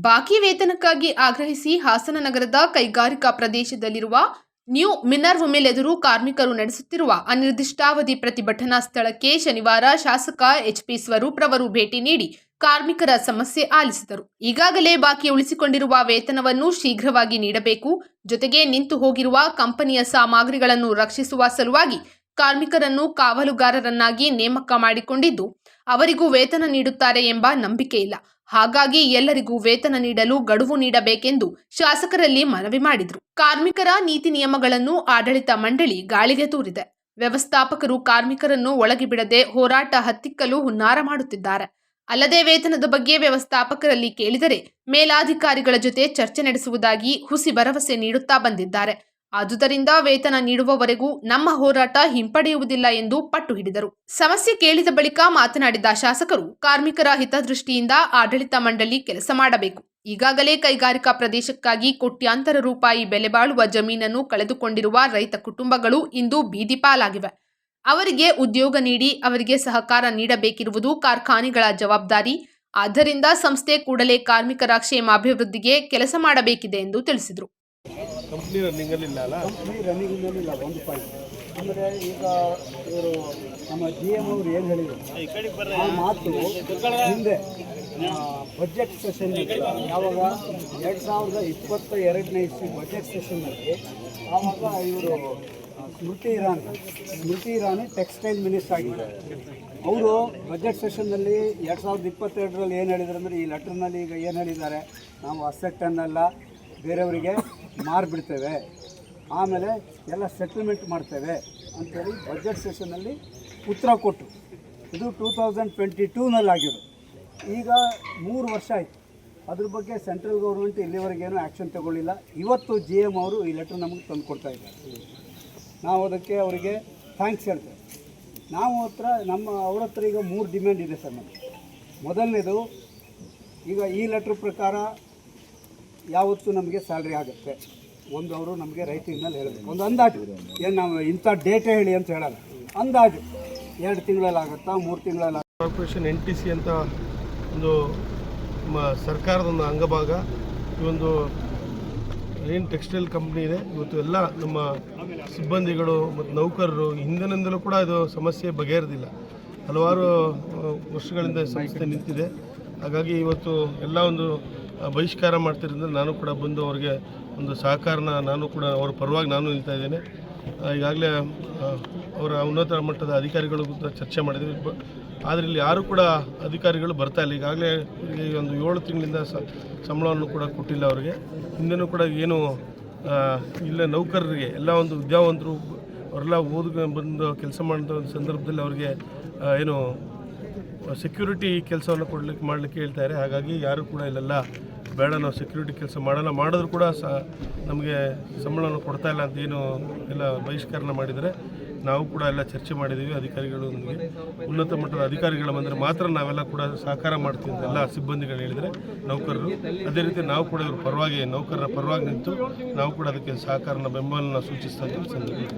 ಬಾಕಿ ವೇತನಕ್ಕಾಗಿ ಆಗ್ರಹಿಸಿ ಹಾಸನ ನಗರದ ಕೈಗಾರಿಕಾ ಪ್ರದೇಶದಲ್ಲಿರುವ ನ್ಯೂ ಮಿನರ್ವ್ ಮೇಲೆದುರು ಕಾರ್ಮಿಕರು ನಡೆಸುತ್ತಿರುವ ಅನಿರ್ದಿಷ್ಟಾವಧಿ ಪ್ರತಿಭಟನಾ ಸ್ಥಳಕ್ಕೆ ಶನಿವಾರ ಶಾಸಕ ಎಚ್ಪಿ ಸ್ವರೂಪ್ ರವರು ಭೇಟಿ ನೀಡಿ ಕಾರ್ಮಿಕರ ಸಮಸ್ಯೆ ಆಲಿಸಿದರು. ಈಗಾಗಲೇ ಬಾಕಿ ಉಳಿಸಿಕೊಂಡಿರುವ ವೇತನವನ್ನು ಶೀಘ್ರವಾಗಿ ನೀಡಬೇಕು. ಜೊತೆಗೆ ನಿಂತು ಹೋಗಿರುವ ಕಂಪನಿಯ ಸಾಮಗ್ರಿಗಳನ್ನು ರಕ್ಷಿಸುವ ಸಲುವಾಗಿ ಕಾರ್ಮಿಕರನ್ನು ಕಾವಲುಗಾರರನ್ನಾಗಿ ನೇಮಕ ಮಾಡಿಕೊಂಡಿದ್ದು, ಅವರಿಗೂ ವೇತನ ನೀಡುತ್ತಾರೆ ಎಂಬ ನಂಬಿಕೆ ಇಲ್ಲ. ಹಾಗಾಗಿ ಎಲ್ಲರಿಗೂ ವೇತನ ನೀಡಲು ಗಡುವು ನೀಡಬೇಕೆಂದು ಶಾಸಕರಲ್ಲಿ ಮನವಿ ಮಾಡಿದರು. ಕಾರ್ಮಿಕರ ನೀತಿ ನಿಯಮಗಳನ್ನು ಆಡಳಿತ ಮಂಡಳಿ ಗಾಳಿಗೆ ತೂರಿದೆ. ವ್ಯವಸ್ಥಾಪಕರು ಕಾರ್ಮಿಕರನ್ನು ಒಳಗೆ ಬಿಡದೆ ಹೋರಾಟ ಹತ್ತಿಕ್ಕಲು ಹುನ್ನಾರ ಮಾಡುತ್ತಿದ್ದಾರೆ. ಅಲ್ಲದೆ ವೇತನದ ಬಗ್ಗೆ ವ್ಯವಸ್ಥಾಪಕರಲ್ಲಿ ಕೇಳಿದರೆ ಮೇಲಾಧಿಕಾರಿಗಳ ಜೊತೆ ಚರ್ಚೆ ನಡೆಸುವುದಾಗಿ ಹುಸಿ ಭರವಸೆ ನೀಡುತ್ತಾ ಬಂದಿದ್ದಾರೆ. ಆದುದರಿಂದ ವೇತನ ನೀಡುವವರೆಗೂ ನಮ್ಮ ಹೋರಾಟ ಹಿಂಪಡೆಯುವುದಿಲ್ಲ ಎಂದು ಪಟ್ಟು ಹಿಡಿದರು. ಸಮಸ್ಯೆ ಕೇಳಿದ ಬಳಿಕ ಮಾತನಾಡಿದ ಶಾಸಕರು, ಕಾರ್ಮಿಕರ ಹಿತದೃಷ್ಟಿಯಿಂದ ಆಡಳಿತ ಮಂಡಳಿ ಕೆಲಸ ಮಾಡಬೇಕು. ಈಗಾಗಲೇ ಕೈಗಾರಿಕಾ ಪ್ರದೇಶಕ್ಕಾಗಿ ಕೋಟ್ಯಾಂತರ ರೂಪಾಯಿ ಬೆಲೆ ಬಾಳುವ ಜಮೀನನ್ನು ಕಳೆದುಕೊಂಡಿರುವ ರೈತ ಕುಟುಂಬಗಳು ಇಂದು ಬೀದಿಪಾಲಾಗಿವೆ ಅವರಿಗೆ ಉದ್ಯೋಗ ನೀಡಿ ಅವರಿಗೆ ಸಹಕಾರ ನೀಡಬೇಕಿರುವುದು ಕಾರ್ಖಾನೆಗಳ ಜವಾಬ್ದಾರಿ. ಆದ್ದರಿಂದ ಸಂಸ್ಥೆ ಕೂಡಲೇ ಕಾರ್ಮಿಕರ ಕ್ಷೇಮಾಭಿವೃದ್ಧಿಗೆ ಕೆಲಸ ಮಾಡಬೇಕಿದೆ ಎಂದು ತಿಳಿಸಿದರು. ಕಂಪ್ನಿ ರನ್ನಿಂಗಲ್ಲಿ ಇಲ್ಲ ಅಲ್ಲ? ಕಂಪ್ನಿ ರನ್ನಿಂಗ್ನಲ್ಲಿ ಇಲ್ಲ ಒಂದು ಪಾಯಿಂಟ್ ಅಂದರೆ ಈಗ ಇವರು ನಮ್ಮ ಜಿ ಎಂ ಅವರು ಏನು ಹೇಳಿದರು? ಆ ಮಾತು ಹಿಂದೆ ಬಜೆಟ್ ಸೆಷನ್ ಯಾವಾಗ ಎರಡು ಸಾವಿರದ ಇಪ್ಪತ್ತ ಎರಡನೇ ಇಸ್ವಿ ಬಜೆಟ್ ಸೆಷನ್ನಲ್ಲಿ ಆವಾಗ ಇವರು ಸ್ಮೃತಿ ಇರಾನಿ ಸ್ಮೃತಿ ಇರಾನಿ ಟೆಕ್ಸ್ಟೈಲ್ ಮಿನಿಸ್ಟರ್ ಆಗಿದ್ದಾರೆ. ಅವರು ಬಜೆಟ್ ಸೆಷನ್ನಲ್ಲಿ ಎರಡು ಸಾವಿರದ ಇಪ್ಪತ್ತೆರಡರಲ್ಲಿ ಏನು ಹೇಳಿದ್ರು ಅಂದರೆ ಈ ಲೆಟರ್ನಲ್ಲಿ ಈಗ ಏನು ಹೇಳಿದ್ದಾರೆ? ನಾವು ಅಸೆಟ್ಟನ್ನೆಲ್ಲ ಬೇರೆಯವರಿಗೆ ಮಾರಿಬಿಡ್ತೇವೆ. ಆಮೇಲೆ ಎಲ್ಲ ಸೆಟಲ್ಮೆಂಟ್ ಮಾಡ್ತೇವೆ ಅಂತೇಳಿ ಬಜೆಟ್ ಸೆಷನ್ನಲ್ಲಿ ಉತ್ತರ ಕೊಟ್ಟರು ಇದು ಟೂ ತೌಸಂಡ್ ಟ್ವೆಂಟಿ ಟೂನಲ್ಲಿ ಆಗಿರೋದು ಈಗ ಮೂರು ವರ್ಷ ಆಯಿತು. ಅದ್ರ ಬಗ್ಗೆ ಸೆಂಟ್ರಲ್ ಗೌರ್ಮೆಂಟ್ ಇಲ್ಲಿವರೆಗೇನು ಆ್ಯಕ್ಷನ್ ತಗೊಳ್ಳಿಲ್ಲ. ಇವತ್ತು ಜಿ ಎಂ ಅವರು ಈ ಲೆಟ್ರ್ ನಮಗೆ ತಂದು ಕೊಡ್ತಾ ಇದ್ದಾರೆ. ನಾವು ಅದಕ್ಕೆ ಅವರಿಗೆ ಥ್ಯಾಂಕ್ಸ್ ಹೇಳ್ತೇವೆ. ನಾವು ಹತ್ರ ನಮ್ಮ, ಅವ್ರ ಹತ್ರ ಈಗ ಮೂರು ಡಿಮ್ಯಾಂಡ್ ಇದೆ ಸರ್ ನಮಗೆ. ಮೊದಲನೇದು, ಈಗ ಈ ಲೆಟ್ರ್ ಪ್ರಕಾರ ಯಾವತ್ತು ನಮಗೆ ಸ್ಯಾಲ್ರಿ ಆಗುತ್ತೆ. ಒಂದು ಅವರು ನಮಗೆ ರೈಟಿಂಗ್ನಲ್ಲಿ ಹೇಳಬೇಕು. ಒಂದು ಅಂದಾಜು. ಏನು ನಾವು ಇಂಥ ಡೇಟೇ ಹೇಳಿ ಅಂತ ಹೇಳಲ್ಲ. ಅಂದಾಜು. ಎರಡು ತಿಂಗಳಲ್ಲಿ ಆಗುತ್ತಾ, ಮೂರು ತಿಂಗಳಲ್ಲಿ ಕಾರ್ಪೊರೇಷನ್ ಎನ್ ಟಿ ಸಿ ಅಂತ ಒಂದು ಸರ್ಕಾರದ ಒಂದು ಅಂಗಭಾಗ. ಈ ಒಂದು ಏನು ಟೆಕ್ಸ್ಟೈಲ್ ಕಂಪ್ನಿ ಇದೆ. ಇವತ್ತು ಎಲ್ಲ ನಮ್ಮ ಸಿಬ್ಬಂದಿಗಳು ಮತ್ತು ನೌಕರರು ಹಿಂದಿನಿಂದಲೂ ಕೂಡ ಇದು ಸಮಸ್ಯೆ ಬಗೆಹರಿದಿಲ್ಲ. ಹಲವಾರು ವರ್ಷಗಳಿಂದ ಸಮಸ್ಯೆ ನಿಂತಿದೆ. ಹಾಗಾಗಿ ಇವತ್ತು ಎಲ್ಲ ಒಂದು ಬಹಿಷ್ಕಾರ ಮಾಡ್ತಿರೋದ್ರಿಂದ ನಾನು ಕೂಡ ಬಂದು ಅವರಿಗೆ ಒಂದು ಸಹಕಾರನ ನಾನು ಕೂಡ ಅವರ ಪರವಾಗಿ ನಾನು ನಿಲ್ತಾ ಇದ್ದೇನೆ. ಈಗಾಗಲೇ ಅವರ ಉನ್ನತ ಮಟ್ಟದ ಅಧಿಕಾರಿಗಳು ಚರ್ಚೆ ಮಾಡಿದ್ವಿ ಇಲ್ಲಿ ಯಾರೂ ಕೂಡ ಅಧಿಕಾರಿಗಳು ಬರ್ತಾ ಇಲ್ಲ. ಈಗಾಗಲೇ ಈ ಒಂದು ಏಳು ತಿಂಗಳಿಂದ ಸಂಬಳವನ್ನು ಕೂಡ ಕೊಟ್ಟಿಲ್ಲ ಅವರಿಗೆ. ಹಿಂದೆನೂ ಕೂಡ ಏನು ಇಲ್ಲ ನೌಕರರಿಗೆ, ಎಲ್ಲ ಒಂದು ವಿದ್ಯಾವಂತರು ಅವರೆಲ್ಲ ಓದ್ ಬಂದು ಕೆಲಸ ಮಾಡಿದ ಸಂದರ್ಭದಲ್ಲಿ ಅವರಿಗೆ ಏನು ಸೆಕ್ಯೂರಿಟಿ ಕೆಲಸವನ್ನು ಕೊಡ್ಲಿಕ್ಕೆ ಮಾಡಲಿಕ್ಕೆ ಹೇಳ್ತಾರೆ ಹಾಗಾಗಿ ಯಾರು ಕೂಡ ಇಲ್ಲೆಲ್ಲ ಬೇಡ, ನಾವು ಸೆಕ್ಯೂರಿಟಿ ಕೆಲಸ ಮಾಡೋಲ್ಲ. ಮಾಡಿದ್ರು ಕೂಡ ಸ, ನಮಗೆ ಸಂಬಳವನ್ನು ಕೊಡ್ತಾ ಇಲ್ಲ ಅಂತ ಏನು ಎಲ್ಲ ಬಹಿಷ್ಕರಣ ಮಾಡಿದರೆ ನಾವು ಕೂಡ ಎಲ್ಲ ಚರ್ಚೆ ಮಾಡಿದ್ದೀವಿ ಅಧಿಕಾರಿಗಳೊಂದಿಗೆ ಉನ್ನತ ಮಟ್ಟದ ಅಧಿಕಾರಿಗಳ ಬಂದರೆ ಮಾತ್ರ ನಾವೆಲ್ಲ ಕೂಡ ಸಹಕಾರ ಮಾಡ್ತೀವಿ ಅಂತ ಎಲ್ಲ ಸಿಬ್ಬಂದಿಗಳು ಹೇಳಿದರೆ ನೌಕರರು. ಅದೇ ರೀತಿ ನಾವು ಕೂಡ ಇವ್ರ ಪರವಾಗಿ, ನೌಕರರ ಪರವಾಗಿ ನಿಂತು ನಾವು ಕೂಡ ಅದಕ್ಕೆ ಸಹಕಾರನ ಬೆಂಬಲನ ಸೂಚಿಸ್ತಾ ಇದ್ದೀವಿ